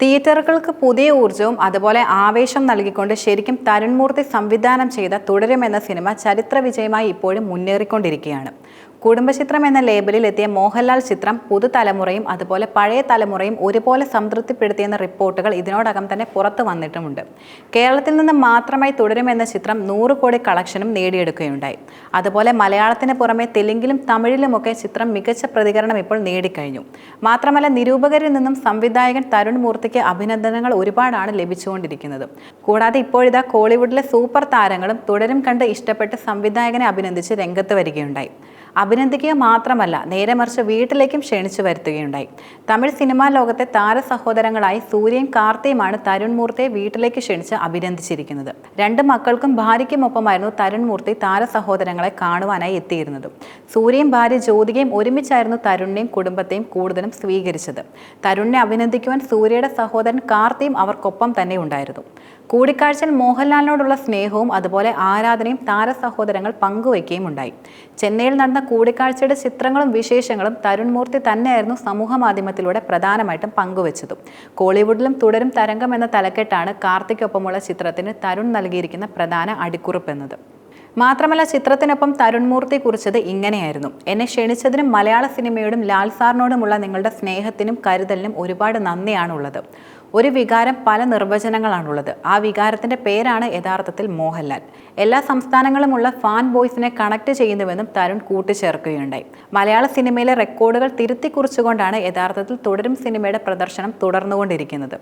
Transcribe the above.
തിയേറ്ററുകൾക്ക് പുതിയ ഊർജവും അതുപോലെ ആവേശം നൽകിക്കൊണ്ട് ശരിക്കും തരുൺമൂർത്തി സംവിധാനം ചെയ്ത തുടരുമെന്ന സിനിമ ചരിത്ര വിജയമായി ഇപ്പോഴും മുന്നേറിക്കൊണ്ടിരിക്കുകയാണ്. കുടുംബചിത്രം എന്ന ലേബലിൽ എത്തിയ മോഹൻലാൽ ചിത്രം പുതുതലമുറയും അതുപോലെ പഴയ തലമുറയും ഒരുപോലെ സംതൃപ്തിപ്പെടുത്തിയെന്ന റിപ്പോർട്ടുകൾ ഇതിനോടകം തന്നെ പുറത്തു വന്നിട്ടുമുണ്ട്. കേരളത്തിൽ നിന്ന് മാത്രമായി തുടരുമെന്ന ചിത്രം നൂറ് കോടി കളക്ഷനും നേടിയെടുക്കുകയുണ്ടായി. അതുപോലെ മലയാളത്തിന് പുറമെ തെലുങ്കിലും തമിഴിലുമൊക്കെ ചിത്രം മികച്ച പ്രതികരണം ഇപ്പോൾ നേടിക്കഴിഞ്ഞു. മാത്രമല്ല നിരൂപകരിൽ നിന്നും സംവിധായകൻ തരുൺ മൂർത്തിക്ക് അഭിനന്ദനങ്ങൾ ഒരുപാടാണ് ലഭിച്ചുകൊണ്ടിരിക്കുന്നത്. കൂടാതെ ഇപ്പോഴിതാ കോളിവുഡിലെ സൂപ്പർ താരങ്ങളും തുടരും കണ്ട് ഇഷ്ടപ്പെട്ട് സംവിധായകനെ അഭിനന്ദിച്ച് രംഗത്ത് വരികയുണ്ടായി. അഭിനന്ദിക്കുക മാത്രമല്ല നേരെ മറിച്ച് വീട്ടിലേക്കും ക്ഷണിച്ചു വരുത്തുകയുണ്ടായി. തമിഴ് സിനിമാ ലോകത്തെ താര സഹോദരങ്ങളായി സൂര്യയും കാർത്തിയുമാണ് തരുൺ മൂർത്തിയെ വീട്ടിലേക്ക് ക്ഷണിച്ച് അഭിനന്ദിച്ചിരിക്കുന്നത്. രണ്ട് മക്കൾക്കും ഭാര്യയ്ക്കുമൊപ്പമായിരുന്നു തരുൺ മൂർത്തി താര സഹോദരങ്ങളെ കാണുവാനായി എത്തിയിരുന്നത്. സൂര്യയും ഭാര്യ ജ്യോതികയും ഒരുമിച്ചായിരുന്നു തരുണിനെയും കുടുംബത്തെയും കൂടുതലും സ്വീകരിച്ചത്. തരുണിനെ അഭിനന്ദിക്കുവാൻ സൂര്യയുടെ സഹോദരൻ കാർത്തിയും അവർക്കൊപ്പം തന്നെ ഉണ്ടായിരുന്നു. കൂടിക്കാഴ്ചയിൽ മോഹൻലാലിനോടുള്ള സ്നേഹവും അതുപോലെ ആരാധനയും താര സഹോദരങ്ങൾ പങ്കുവയ്ക്കുകയും ഉണ്ടായി. ചെന്നൈയിൽ നടന്ന കൂടിക്കാഴ്ചയുടെ ചിത്രങ്ങളും വിശേഷങ്ങളും തരുൺ മൂർത്തി തന്നെയായിരുന്നു സമൂഹ മാധ്യമത്തിലൂടെ പ്രധാനമായിട്ടും പങ്കുവച്ചതും. കോളിവുഡിലും തുടരും തരംഗം എന്ന തലക്കെട്ടാണ് കാർത്തിക്കൊപ്പമുള്ള ചിത്രത്തിന് തരുൺ നൽകിയിരിക്കുന്ന പ്രധാന അടിക്കുറിപ്പ് എന്നത് മാത്രമല്ല ചിത്രത്തിനൊപ്പം തരുൺമൂർത്തി കുറിച്ചത് ഇങ്ങനെയായിരുന്നു. എന്നെ ക്ഷണിച്ചതിനും മലയാള സിനിമയോടും ലാൽ സാറിനോടുമുള്ള നിങ്ങളുടെ സ്നേഹത്തിനും കരുതലിനും ഒരുപാട് നന്ദിയാണുള്ളത്. ഒരു വികാരം പല നിർവചനങ്ങളാണുള്ളത്. ആ വികാരത്തിന്റെ പേരാണ് യഥാർത്ഥത്തിൽ മോഹൻലാൽ. എല്ലാ സംസ്ഥാനങ്ങളുമുള്ള ഫാൻ ബോയ്സിനെ കണക്ട് ചെയ്യുന്നുവെന്നും തരുൺ കൂട്ടിച്ചേർക്കുകയുണ്ടായി. മലയാള സിനിമയിലെ റെക്കോർഡുകൾ തിരുത്തിക്കുറിച്ചുകൊണ്ടാണ് യഥാർത്ഥത്തിൽ തുടരും സിനിമയുടെ പ്രദർശനം തുടർന്നുകൊണ്ടിരിക്കുന്നത്.